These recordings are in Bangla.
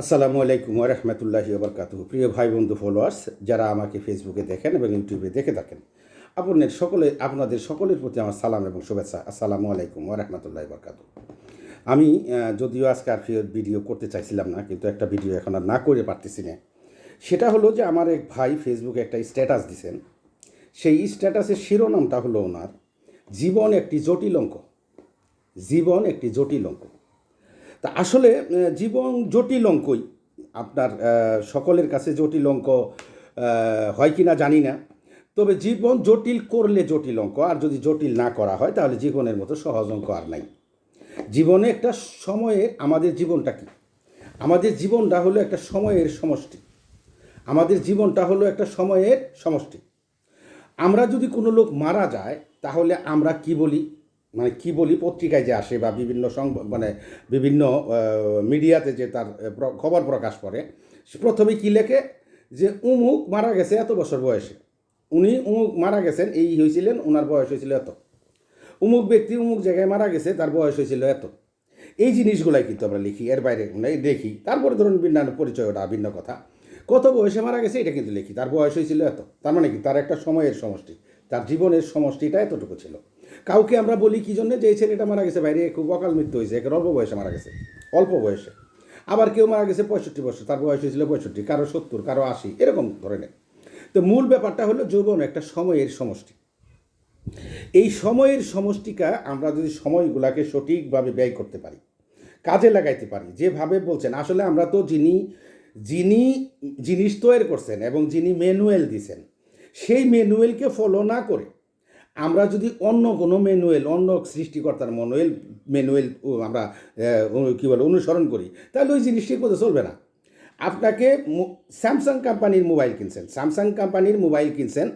আসসালামু আলাইকুম রহমতুল্লাহি বরকাত প্রিয় ভাই, বন্ধু ফলোয়ার্স যারা আমাকে ফেসবুকে দেখেন এবং ইউটিউবে দেখে থাকেন, আপনাদের সকলে আপনাদের সকলের প্রতি আমার সালাম এবং শুভেচ্ছা। আসসালামু আলাইকুম রহমতুল্লাহি বরকাত আমি যদিও আজকে আর ভিডিও করতে চাইছিলাম না, কিন্তু একটা ভিডিও এখন আর না করে পারতেছি না। সেটা হলো যে আমার এক ভাই ফেসবুকে একটা স্ট্যাটাস দিছেন। সেই স্ট্যাটাসের শিরোনামটা হলো ওনার, জীবন একটি জটিল অঙ্ক। জীবন একটি জটিল অঙ্ক। তা আসলে জীবন জটিল অঙ্কই। আপনার সকলের কাছে জটিল অঙ্ক হয় কি না জানি না। তবে জীবন জটিল করলে জটিল অঙ্ক, আর যদি জটিল না করা হয়, তাহলে জীবনের মতো সহজ অঙ্ক আর নাই। জীবনে একটা সময়ে আমাদের জীবনটা কি? আমাদের জীবনটা হলো একটা সময়ের সমষ্টি। আমাদের জীবনটা হলো একটা সময়ের সমষ্টি। আমরা যদি কোনো লোক মারা যায়, তাহলে আমরা কি বলি? মানে কি বলি, পত্রিকায় যে আসে বা বিভিন্ন সংবাদ মানে বিভিন্ন মিডিয়াতে যে তার খবর প্রকাশ করে, প্রথমে কি লেখে? যে উমুক মারা গেছে এত বছর বয়সে। উনি উমুক মারা গেছেন, এই হয়েছিলেন ওনার বয়স হয়েছিল এত। উমুক ব্যক্তি উমুক জায়গায় মারা গেছে, তার বয়স হয়েছিল এত। এই জিনিসগুলাই কিন্তু আমরা লিখি, এর বাইরে মানে দেখি। তারপরে ধরুন ভিন্ন পরিচয় ওটা ভিন্ন কথা। কত বয়সে মারা গেছে, এটা কিন্তু লিখি, তার বয়স হয়েছিল এত। তার মানে কি? তার একটা সময়ের সমষ্টি। তার জীবনের সমষ্টিটা এতটুকু ছিল। কাউকে আমরা বলি কি জন্য যে ছেলেটা মারা গেছে বাইরে খুব অকাল মৃত্যু হয়েছে, একের অল্প বয়সে মারা গেছে, অল্প বয়সে। আবার কেউ মারা গেছে পঁয়ষট্টি বছর, তার বয়স হয়েছিল পঁয়ষট্টি, কারও সত্তর, কারও আশি, এরকম ধরনের। তো মূল ব্যাপারটা হলো যৌবন একটা সময়ের সমষ্টি। এই সময়ের সমষ্টিকা আমরা যদি সময়গুলাকে সঠিকভাবে ব্যয় করতে পারি, কাজে লাগাইতে পারি, যেভাবে বলছেন, আসলে আমরা তো যিনি যিনি জিনিস তৈরি করছেন এবং যিনি ম্যানুয়াল দিছেন সেই ম্যানুয়ালকে ফলো না করে, আমরা যদি অন্য কোনো ম্যানুয়াল, অন্য সৃষ্টিকর্তার ম্যানুয়াল ম্যানুয়াল আমরা কী বলে, অনুসরণ করি, তাহলে ওই জিনিসটি কোথাও চলবে না। আপনাকে স্যামসাং কোম্পানির মোবাইল কিনছেন, স্যামসাং কোম্পানির মোবাইল কিনছেন,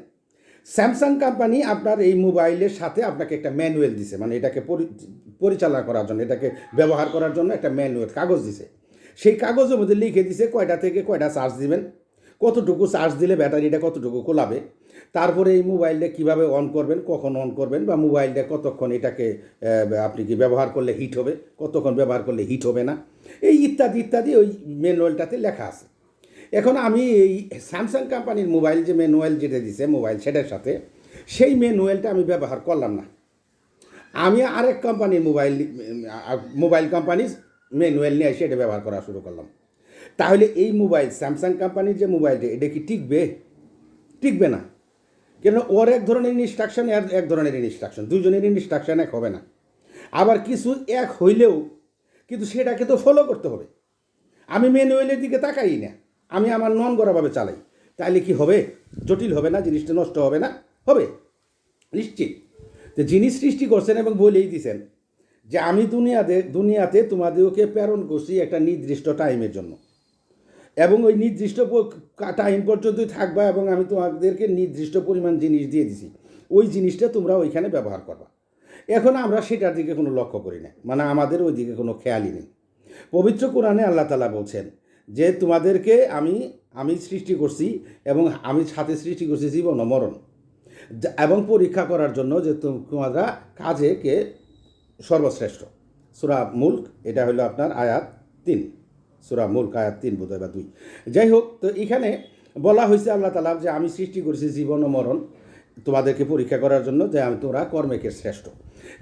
স্যামসাং কোম্পানি আপনার এই মোবাইলের সাথে আপনাকে একটা ম্যানুয়াল দিছে মানে এটাকে পরি- পরিচালনা করার জন্য, এটাকে ব্যবহার করার জন্য একটা ম্যানুয়াল, কাগজ দিছে। সেই কাগজের মধ্যে লিখে দিছে কয়টা থেকে কয়টা চার্জ দিবেন কতটুকু চার্জ দিলে ব্যাটারিটা কতটুকু খোলাবে তারপরে এই মোবাইলটা কীভাবে অন করবেন, কখন অন করবেন, বা মোবাইলটা কতক্ষণ এটাকে আপনি কি ব্যবহার করলে হিট হবে, কতক্ষণ ব্যবহার করলে হিট হবে না, এই ইত্যাদি ইত্যাদি ওই ম্যানুয়ালটাতে লেখা আছে। এখন আমি এই স্যামসাং কোম্পানির মোবাইল যে ম্যানুয়াল যেটা দিছে মোবাইল সেটার সাথে, সেই ম্যানুয়ালটা আমি ব্যবহার করলাম না। আমি আরেক কোম্পানির মোবাইল মোবাইল কোম্পানির ম্যানুয়াল নিয়ে এসে এটা ব্যবহার করা শুরু করলাম। তাহলে এই মোবাইল স্যামসাং কোম্পানির যে মোবাইলটা, এটা কি টিকবে? টিকবে না। কেন ওর এক ধরনের ইনস্ট্রাকশন এর এক ধরনের ইনস্ট্রাকশন দুজনের ইনস্ট্রাকশন এক হবে না। আবার কিছু এক হইলেও কিন্তু সেটাকে তো ফলো করতে হবে। আমি ম্যানুয়ালের দিকে তাকাই না। আমি আমার নন গড়াভাবে চালাই। তাহলে কি হবে? জটিল হবে না? জিনিসটা নষ্ট হবে না? হবে। নিশ্চিত। তো যিনি সৃষ্টি করছেন এবং বলেই দিছেন যে আমি দুনিয়াতে দুনিয়াতে তোমাদেরকে প্রেরণ করছি একটা নির্দিষ্ট টাইমের জন্য। এবং ওই নির্দিষ্ট টাইম পর্যন্তই থাকবা এবং আমি তোমাদেরকে নির্দিষ্ট পরিমাণ জিনিস দিয়ে দিছি। ওই জিনিসটা তোমরা ওইখানে ব্যবহার করবা। এখন আমরা সেটার দিকে কোনো লক্ষ্য করি না। মানে আমাদের ওই দিকে কোনো খেয়ালই নেই। পবিত্র কোরআনে আল্লাহ তালা বলছেন যে, তোমাদেরকে আমি আমি সৃষ্টি করছি এবং আমি সাথে সৃষ্টি করছি জীবন মরণ। এবং পরীক্ষা করার জন্য যে তোম- তোমরা কাজে কে সর্বশ্রেষ্ঠ। সুরা মুল্ক, এটা হলো আপনার আয়াত তিন। সুরা মুল্ক কায়াত তিন বোধ বা দুই। যাই হোক তো এখানে বলা হয়েছে আল্লাহ তালা যে আমি সৃষ্টি করেছি জীবন ও মরণ তোমাদেরকে পরীক্ষা করার জন্য যে আমি তোমরা কর্মেকে শ্রেষ্ঠ।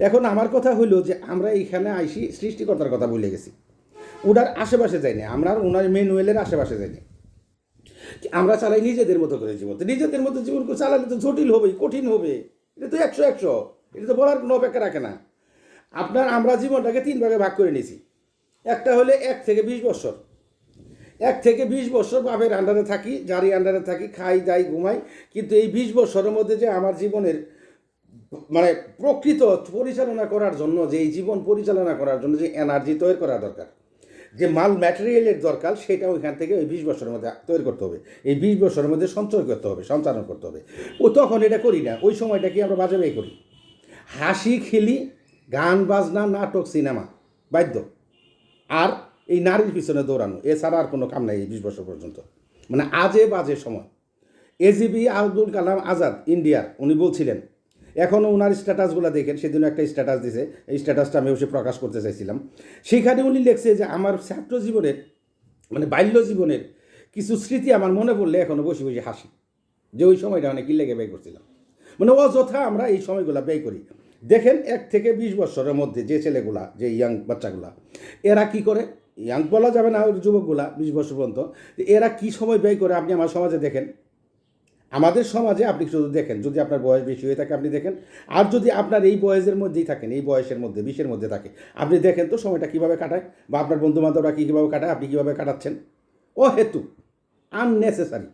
এখন আমার কথা হইল যে আমরা এইখানে আইসি সৃষ্টিকর্তার কথা বলে গেছি। ওনার আশেপাশে যাইনি আমরা ওনার ম্যানুয়ালের আশেপাশে যাইনি আমরা চালাই নিজেদের মতো করে জীবন। নিজেদের মতো জীবন চালালে তো জটিল হবেই, কঠিন হবে। এটা তো একশো একশো। এটা তো বলার কোনো অপেক্ষা রাখে না। আপনার আমরা জীবনটাকে তিন ভাগে ভাগ করে নিয়েছি। একটা হলে এক থেকে বিশ বছর। এক থেকে বিশ বছর বাপের আন্ডারে থাকি, যারই আন্ডারে থাকি, খাই, দাই, ঘুমাই। কিন্তু এই বিশ বছরের মধ্যে যে আমার জীবনের মানে প্রকৃত পরিচালনা করার জন্য, যে এই জীবন পরিচালনা করার জন্য যে এনার্জি তৈরি করা দরকার, যে মাল ম্যাটেরিয়ালের দরকার, সেটা ওইখান থেকে ওই বিশ বছরের মধ্যে তৈরি করতে হবে। এই বিশ বছরের মধ্যে সঞ্চয় করতে হবে, সঞ্চালন করতে হবে। ও তখন এটা করি না, ওই সময়টা কি আমরা বাজে করি? হাসি, খেলি, গান, বাজনা, নাটক, সিনেমা, বাদ্য। আর এই নারীর পিছনে দৌড়ানো, এছাড়া আর কোনো কাম নাই এই বিশ বছর পর্যন্ত। মানে আজে বাজে সময়। এজিবি আব্দুল কালাম আজাদ, ইন্ডিয়ার, উনি বলছিলেন এখনও ওনার স্ট্যাটাসগুলো দেখেন সেদিন একটা স্ট্যাটাস দিছে, এই স্ট্যাটাসটা আমি অবশ্যই প্রকাশ করতে চাইছিলাম। সেখানে উনি লিখছে যে, আমার ছাত্র জীবনের মানে বাল্য জীবনের কিছু স্মৃতি আমার মনে পড়লে এখনও বসে বসে হাসি। যে ওই সময়টা অনেক লেগে ব্যয় করছিলাম। মানে অযথা আমরা এই সময়গুলো ব্যয় করি। দেখেন এক থেকে বিশ বছরের মধ্যে যে ছেলেগুলা, যে ইয়াং বাচ্চাগুলা, এরা কি করে? ইয়াং বলা যাবে না যুবকগুলা, বিশ বছর পর্যন্ত। এরা কি সময় ব্যয় করে? আপনি আমার সমাজে দেখেন। আমাদের সমাজে আপনি শুধু দেখেন, যদি আপনার বয়স বেশি হয়ে থাকে আপনি দেখেন। আর যদি আপনার এই বয়সের মধ্যেই থাকেন, এই বয়সের মধ্যে, বিশের মধ্যে থাকে, আপনি দেখেন তো সময়টা কীভাবে কাটায়? বা আপনার বন্ধু বান্ধবরা কী কীভাবে কাটায়? আপনি কীভাবে কাটাচ্ছেন? ও হেতু আননেসেসারি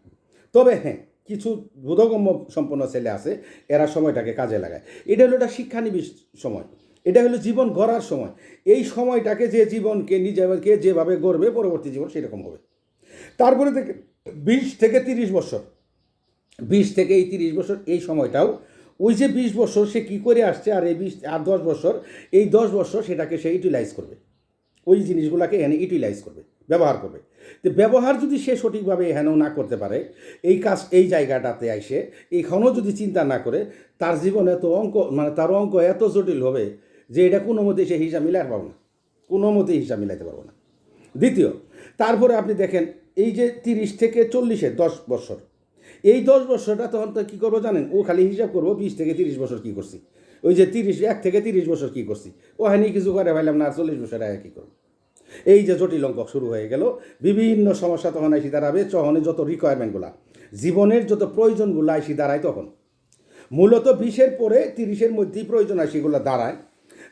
তবে হ্যাঁ কিছু বোধগম্য সম্পন্ন ছেলে আছে, এরা সময়টাকে কাজে লাগায়। এটা হলো একটা শিক্ষানিবিশ সময়। এটা হলো জীবন গড়ার সময়। এই সময়টাকে যে জীবনকে নিজেকে যেভাবে গড়বে, পরবর্তী জীবন সেরকম হবে। তারপরে থেকে বিশ থেকে তিরিশ বছর। বিশ থেকে এই তিরিশ বছর, এই সময়টাও ওই যে বিশ বছর সে কী করে আসছে, আর এই বিশ, আর দশ বছর, এই দশ বছর সেটাকে সে ইউটিলাইজ করবে। ওই জিনিসগুলোকে এনে ইউটিলাইজ করবে, ব্যবহার করবে। তো ব্যবহার যদি সে সঠিকভাবে হেন না করতে পারে, এই কাজ, এই জায়গাটাতে এসে এইখানেও যদি চিন্তা না করে, তার জীবন তো অঙ্ক মানে তার অঙ্ক এত জটিল হবে যে এটা কোনো মতে সে হিসাব মিলাতে পারব না। কোনো মতে হিসাব মিলাইতে পারব না। দ্বিতীয়, তারপরে আপনি দেখেন, এই যে তিরিশ থেকে চল্লিশে দশ বছর, এই দশ বছরটা তখন তো কী করব জানেন? ও খালি হিসাব করব, বিশ থেকে তিরিশ বছর কী করছি? ওই যে তিরিশ, এক থেকে তিরিশ বছর কী করছি? ও হানি কিছু করে ভাইলাম না চল্লিশ বছর আগে কী করব? এই যে জটিল অঙ্ক শুরু হয়ে গেল, বিভিন্ন সমস্যা তখন আইসি দাঁড়াবে তখন যত রিকোয়ারমেন্টগুলা জীবনের যত প্রয়োজনগুলো আইসি দাঁড়ায় তখন। মূলত বিশের পরে তিরিশের মধ্যেই প্রয়োজন হয় সেগুলো দাঁড়ায়।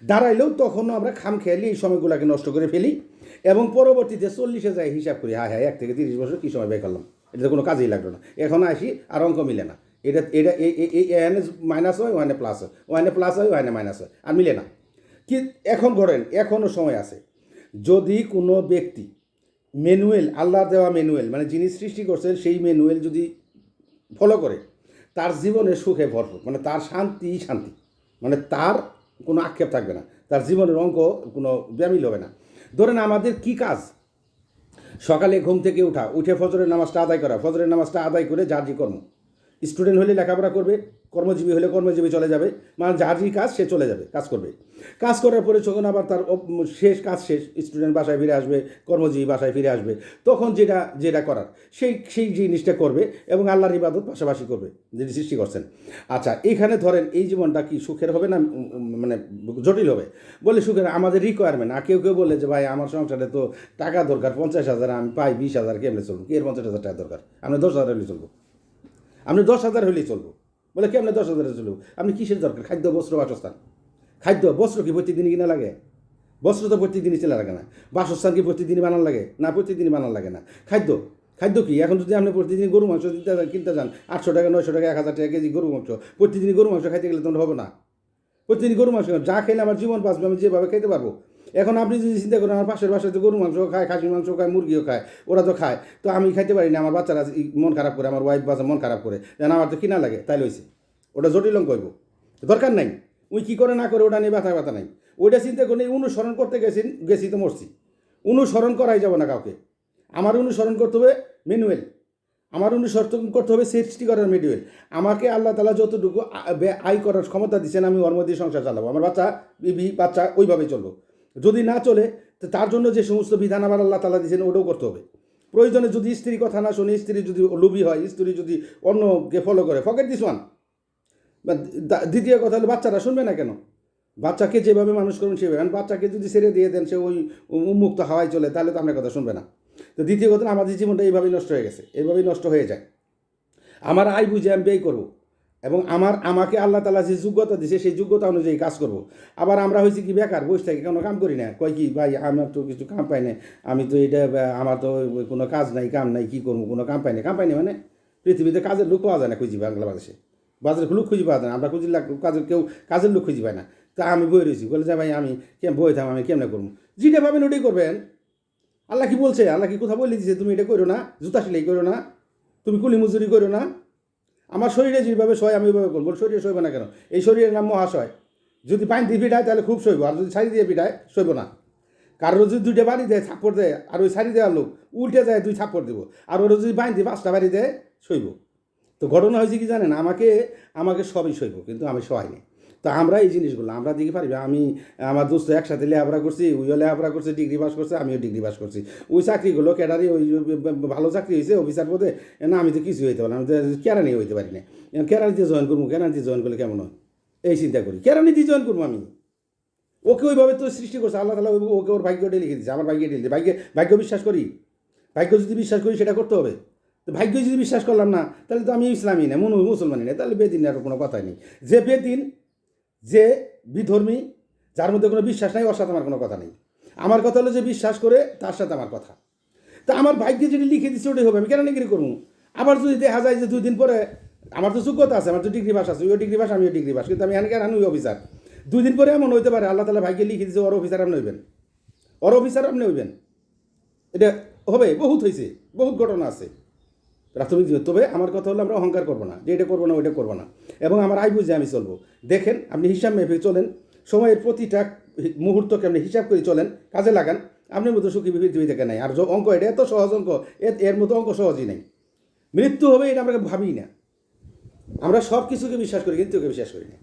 দাঁড়াইলেও তখনও আমরা খাম খেয়ালি এই সময়গুলোকে নষ্ট করে ফেলি এবং পরবর্তীতে চল্লিশে যাই হিসাব করি হ্যাঁ হ্যাঁ এক থেকে তিরিশ বছর কী সময় ব্যয় করলাম? এটা কোনো কাজেই লাগল না। এখন আসি আর অঙ্ক মিলে না। এটা এটা এখানে মাইনাস হয় ওখানে প্লাস হয় ওখানে প্লাস হয় ওখানে মাইনাস হয় আর মিলে না। কি, এখন ধরেন, এখনও সময় আছে। যদি কোনো ব্যক্তি ম্যানুয়েল আল্লাহ দেওয়া ম্যানুয়েল মানে যিনি সৃষ্টি করছেন সেই ম্যানুয়েল যদি ফলো করে, তার জীবনে সুখে ভরপুর মানে তার শান্তি শান্তি মানে তার কোনো আক্ষেপ থাকবে না, তার জীবনের অঙ্ক কোনো ব্যামিল হবে না। ধরেন আমাদের কি কাজ? সকালে ঘুম থেকে ওঠা উঠে ফজরের নামাজটা আদায় করা, ফজরের নামাজটা আদায় করে যার যে কর্ম, স্টুডেন্ট হলে লেখাপড়া করবে কর্মজীবী হলে কর্মজীবী চলে যাবে। মানে যার যে কাজ, সে চলে যাবে, কাজ করবে। কাজ করার পরে যখন আবার তার শেষ কাজ শেষ স্টুডেন্ট বাসায় ফিরে আসবে, কর্মজীবী বাসায় ফিরে আসবে, তখন যেটা যেটা করার, সেই সেই জিনিসটা করবে এবং আল্লাহর ইবাদত পাশাপাশি করবে, যিনি সৃষ্টি করছেন। আচ্ছা এইখানে ধরেন এই জীবনটা কি সুখের হবে না মানে জটিল হবে? বলে সুখের, আমাদের রিকোয়ারমেন্ট আর কেউ কেউ বলে যে, ভাই, আমার সংসারে তো টাকা দরকার, পঞ্চাশ হাজার, আমি পাই বিশ হাজার, কেমনে চলবো? কি এর পঞ্চাশ হাজার টাকা দরকার? আমি দশ হাজার হলে চলবো। আমি দশ হাজার হলেই চলবো। বলে, কেমনে দশ হাজারে চলবো আপনি কিসের দরকার? খাদ্য, বস্ত্র, বাসস্থান? খাদ্য, বস্ত্র কি প্রতিদিনই কিনা লাগে? বস্ত্র তো প্রতিদিনই চেলা লাগে না। বাসস্থান কি প্রতিদিনই বানান লাগে? না প্রতিদিনই বানান লাগে না। খাদ্য খাদ্য কি? এখন যদি আপনি প্রতিদিন গরু, মাংস কিনতে যান, আটশো টাকা, নয়শো টাকা, এক হাজার টাকা কেজি গরু, মাংস প্রতিদিন গরু, মাংস খাইতে গেলে তখন হবে না। প্রতিদিন গরু, মাংস, যা খেলে আমার জীবন বাঁচবে, আমি যেভাবে খেতে পারব। এখন আপনি যদি চিন্তা করেন, আমার পাশের বাসায় তো গরু মাংস খায়, খাসির মাংস খায়, মুরগিও খায়, ওরা তো খায়। তো আমি খাইতে পারি না, আমার বাচ্চারা মন খারাপ করে, আমার ওয়াইফ বাচ্চা মন খারাপ করে। যেন আমার তো কিনা লাগে, তাই লইছে। ওটা জটিল হইব। দরকার নাই। উই কী করে না করে, ওটা নিয়ে ব্যথা ব্যথা নাই। ওইটা চিন্তা করে অনুসরণ করতে গেছি গেছি তো মরছি। অনুসরণ করাই যাব না কাউকে। আমার অনুসরণ করতে হবে ম্যানুয়াল আমার অনুসরণ করতে হবে সৃষ্টি করার মেডিওয়েল আমাকে আল্লাহ তালা যতটুকু আয় করার ক্ষমতা দিচ্ছেন আমি ওর মধ্যে সংসার চালাবো। আমার বাচ্চা, বিবি, বাচ্চা, ওইভাবেই চলবো। যদি না চলে, তো তার জন্য যে সমস্ত বিধান আবার আল্লাহ তালা দিয়েছেন, ওটাও করতে হবে। প্রয়োজনে যদি স্ত্রী কথা না শুনে, স্ত্রী যদি লুবি হয়, স্ত্রী যদি অন্যকে ফলো করে ফকেট দিস ওয়ান দ্বিতীয় কথা হলো, বাচ্চারা শুনবে না কেন? বাচ্চাকে যেভাবে মানুষ করুন সেভাবে। বাচ্চাকে যদি ছেড়ে দিয়ে দেন, সে ওই উন্মুক্ত হাওয়ায় চলে, তাহলে তো আপনার কথা শুনবে না। তো দ্বিতীয় কথা আমাদের জীবনটা এইভাবেই নষ্ট হয়ে গেছে, এইভাবেই নষ্ট হয়ে যায়। আমার আয় বুঝে আমি ব্যয় করব। এবং আমার, আমাকে আল্লাহ তালা যে যোগ্যতা দিছে, সেই যোগ্যতা অনুযায়ী কাজ করব। আবার আমরা হয়েছি কি বেকার, বসে থাকি, কোনো কাম করি না। কয় কি, ভাই, আমার তো কিছু কাম পাই না। আমি তো এটা, আমার তো কোনো কাজ নাই, কাম নাই, কী করব? কোনো কাম পাই না। কাম পাই না মানে পৃথিবীতে কাজের লোক পাওয়া যায় না খুঁজি বাংলাদেশে। বাজারে লোক খুঁজি পাওয়া যায় না। আমরা খুঁজি কাজের কেউ, কাজের লোক খুঁজি পায় না। তা আমি বই রয়েছি। বলে যে, ভাই, আমি কেম, বই থাম, আমি কেমনে করব? যেটা পাবেন ওটাই করবেন। আল্লাহ কি বলছে? আল্লাহ কি কোথা বলে দিছে? তুমি এটা করো না? জুতা সেলাই করো না? তুমি কুলি মজুরি করো না? আমার শরীরে যেভাবে সয় আমি ওইভাবে করব। শরীরে শৈব না কেন? এই শরীরের নাম মহাশয়। যদি পানি দিয়ে পিঠায়, তাহলে খুব সইব আর যদি শাড়ি দিয়ে পিঠায় সইব না। কারোর যদি দুইটা বাড়ি দেয় ছাপড় দেয়, আর ওই শাড়ি দেওয়ার লোক উল্টে যায়, দুই ছাপড় দেবো। আর ওরা যদি বাইন দিয়ে পাঁচটা বাড়ি দেয় সইব তো ঘটনা হয়েছে কি জানেন? আমাকে আমাকে সবই সইব কিন্তু আমি সহায় নেই তো আমরা এই জিনিসগুলো, আমরা দিকে পারি, আমি, আমার দোস্ত একসাথে লেখাপড়া করছি ওইও লেখাপড়া করছে, ডিগ্রি পাস করছে, আমিও ডিগ্রি পাস করছি। ওই চাকরিগুলো ক্যাডারি, ওই ভালো চাকরি হয়েছে অফিসার পদে না, আমি তো কিছু হইতে পারি আমি কেরানি হইতে পারি না। কেরানিতে জয়েন করব কেরানিতে জয়েন করলে কেমন হয়? এই চিন্তা করি কেরানিতে জয়েন করব আমি। ওকে ওইভাবে তো সৃষ্টি করছে, আল্লাহ তালা ওকে ওর ভাগ্যটা লিখে দিচ্ছে আমার ভাগ্যে লিখে ভাগ্যে, ভাগ্য বিশ্বাস করি? ভাগ্য যদি বিশ্বাস করি, সেটা করতে হবে। তো ভাগ্য যদি বিশ্বাস করলাম না, তাহলে তো আমি ইসলামী না, মনে মুসলমানই না, তাহলে বেদিন আর কোনো কথাই নেই। যে বেদিন যে বিধর্মী, যার মধ্যে কোনো বিশ্বাস নাই, ওর সাথে আমার কোনো কথা নেই। আমার কথা হলো যে বিশ্বাস করে তার সাথে আমার কথা। তা আমার ভাগ্যে যদি লিখে দিচ্ছে ওটাই হবে। আমি কেন নিগিরি করব? আবার যদি দেখা যায় যে দুই দিন পরে আমার তো যোগ্যতা আছে, আমার তো ডিগ্রি পাস আছে, ওই ডিগ্রি পাস, আমিও ডিগ্রি পাস, কিন্তু আমি এখানে কেন ওই অফিসার? দুই দিন পরে এমন হইতে পারে, আল্লাহ তালা ভাগ্যে লিখে দিচ্ছে ওর অফিসার আপনি হইবেন। ওর অফিসার আপনি হইবেন। এটা হবে, বহুত হয়েছে বহুত ঘটনা আছে। প্রাথমিক জীবন তবে আমার কথা হলো আমরা অহংকার করব না, যে এটা করব না, ওইটা করব না। এবং আমার আয় বুঝে আমি চলবো। দেখেন, আপনি হিসাব মেপে চলেন, সময়ের প্রতিটা মুহূর্তকে আপনি হিসাব করে চলেন, কাজে লাগান। আপনার মতো সুখী পৃথিবী থেকে নাই। আর অঙ্ক এটা এত সহজ অঙ্ক, এর মতো অঙ্ক সহজই নেই। মৃত্যু হবে এটা আমরা ভাবি না। আমরা সব কিছুকে বিশ্বাস করি, কিন্তু ওকে বিশ্বাস করি না।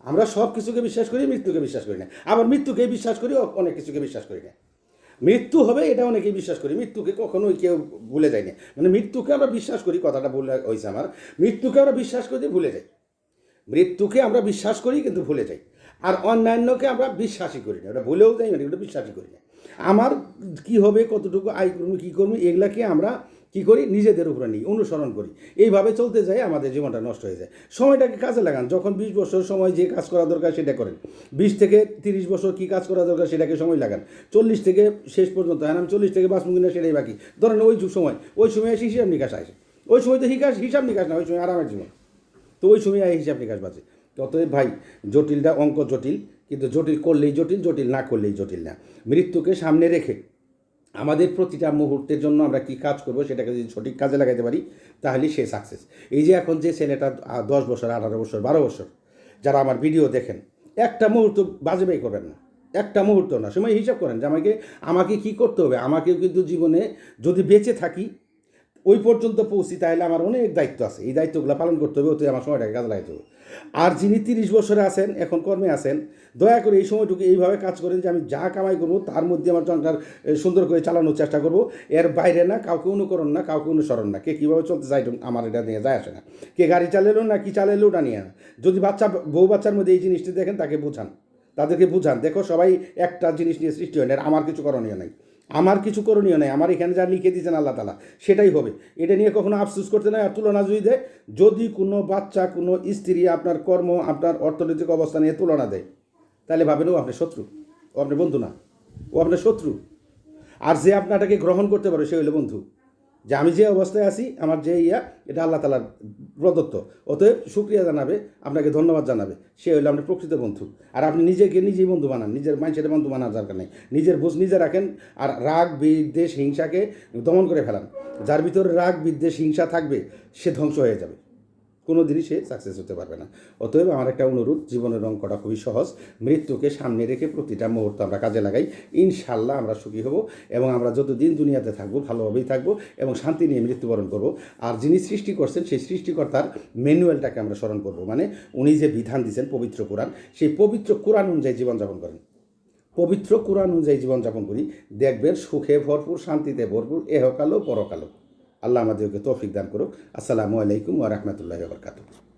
আমরা সব কিছুকে বিশ্বাস করি, মৃত্যুকে বিশ্বাস করি না। আবার মৃত্যুকে বিশ্বাস করি অনেক কিছুকে বিশ্বাস করি না। মৃত্যু হবে, এটা অনেকেই বিশ্বাস করি। মৃত্যুকে কখনোই কেউ ভুলে যায় না মানে মৃত্যুকে আমরা বিশ্বাস করি, কথাটা ভুলে হয়েছে আমার। মৃত্যুকে আমরা বিশ্বাস করি ভুলে যাই। মৃত্যুকে আমরা বিশ্বাস করি কিন্তু ভুলে যাই। আর অন্যান্যকে আমরা বিশ্বাসই করি না। ওটা ভুলেও যাই না, ওটা বিশ্বাসই করি না। আমার কি হবে, কতটুকু আয় করব, কী করব, এগুলাকে আমরা কি করি? নিজেদের উপরে নিই, অনুসরণ করি। এইভাবে চলতে যাই, আমাদের জীবনটা নষ্ট হয়ে যায়। সময়টাকে কাজে লাগান। যখন বিশ বছর সময় যে কাজ করা দরকার সেটা করেন। বিশ থেকে তিরিশ বছর কী কাজ করা দরকার সেটাকে সময় লাগান। চল্লিশ থেকে শেষ পর্যন্ত হ্যাঁ আমি চল্লিশ থেকে বাঁচবো কিনা সেটাই বাকি। ধরেন ওই সময় ওই সময় এসে হিসাব নিকাশ আসে। ওই সময় তো হিকাশ, হিসাব নিকাশ না, ওই সময় আরামের জীবন। তো ওই সময় হিসাব নিকাশ বাঁচে। অতএব ভাই, জটিলটা অঙ্ক জটিল, কিন্তু জটিল করলেই জটিল জটিল না করলেই জটিল না। মৃত্যুকে সামনে রেখে আমাদের প্রতিটা মুহূর্তের জন্য আমরা কি কাজ করব সেটাকে যদি সঠিক কাজে লাগাতে পারি, তাহলে সে সাকসেস এই যে এখন যে ছেলেটা দশ বছর, আঠারো বছর, বারো বছর, যারা আমার ভিডিও দেখেন, একটা মুহূর্ত বাজে ব্যয় করবেন না। একটা মুহূর্ত না। সময় হিসাব করেন যে আমাকে আমাকে কি করতে হবে? আমাকেও কিন্তু জীবনে যদি বেঁচে থাকি ওই পর্যন্ত পৌঁছি, তাহলে আমার অনেক দায়িত্ব আছে। এই দায়িত্বগুলো পালন করতে হবে ওতে আমার সময়টাকে কাজে লাগাতে হবে। আর যিনি তিরিশ বছরে আছেন, এখন কর্মে আছেন, দয়া করে এই সময়টুকু এইভাবে কাজ করেন যে আমি যা কামাই করব, তার মধ্যে আমার সংসার সুন্দর করে চালানোর চেষ্টা করব। এর বাইরে না, কাউকে অনুকরণ না, কাউকে অনুসরণ না। কে কীভাবে চলতে চাই আমার এটা নিয়ে যায় আসে না। কে গাড়ি চালালো না, কি চালালো, ওটা নিয়ে না। যদি বাচ্চা, বউ বাচ্চার মধ্যে এই জিনিসটি দেখেন, তাকে বুঝান। তাদেরকে বুঝান, দেখো সবাই একটা জিনিস নিয়ে সৃষ্টি হয় না আমার কিছু করণীয় নাই। আমার কিছু করণীয় নাই, আমার এখানে যা লিখে দিয়েছেন আল্লাহ তালা, সেটাই হবে। এটা নিয়ে কখনো আফসুস করতে নাই আর তুলনা যদি দেয়, যদি কোনো বাচ্চা, কোনো স্ত্রী আপনার কর্ম, আপনার অর্থনৈতিক অবস্থা নিয়ে তুলনা দেয়, তাহলে ভাবেন ও আপনার শত্রু, ও আপনার বন্ধু না, ও আপনার শত্রু। আর যে আপনাটাকে গ্রহণ করতে পারে সে হইলে বন্ধু। যে আমি যে অবস্থায় আছি, আমার যে ইয়া, এটা আল্লাহ তালার প্রদত্ত। অতএব সুক্রিয়া জানাবে, আপনাকে ধন্যবাদ জানাবে। সে হলো আপনার প্রকৃত বন্ধু। আর আপনি নিজেকে নিজেই বন্ধু বানান, নিজের মাইন্ডসেটে বন্ধু বানার দরকার নেই। নিজের বুঝ নিজে রাখেন, আর রাগ, বিদ্বেষ, হিংসাকে দমন করে ফেলান। যার ভিতরে রাগ, বিদ্বেষ, হিংসা থাকবে, সে ধ্বংস হয়ে যাবে। কোনো দিনই সে সাকসেস হতে পারবে না। অতএব আমার একটা অনুরোধ, জীবনের অঙ্কটা খুবই সহজ, মৃত্যুকে সামনে রেখে প্রতিটা মুহূর্ত আমরা কাজে লাগাই ইনশাল্লাহ আমরা সুখী হব এবং আমরা যতদিন দুনিয়াতে থাকব, ভালোভাবেই থাকব এবং শান্তি নিয়ে মৃত্যুবরণ করব। আর যিনি সৃষ্টি করছেন, সেই সৃষ্টিকর্তার ম্যানুয়ালটাকে আমরা স্মরণ করব। মানে উনি যে বিধান দিয়েছেন পবিত্র কোরআন, সেই পবিত্র কোরআন অনুযায়ী জীবনযাপন করেন। পবিত্র কোরআন অনুযায়ী জীবনযাপন করি। দেখবেন সুখে ভরপুর, শান্তিতে ভরপুর, এহকালো পরকালো। আল্লাহ আমাদেরকে তৌফিক দান করুক। আসসালামু আলাইকুম ওয়া রাহমাতুল্লাহি ওয়া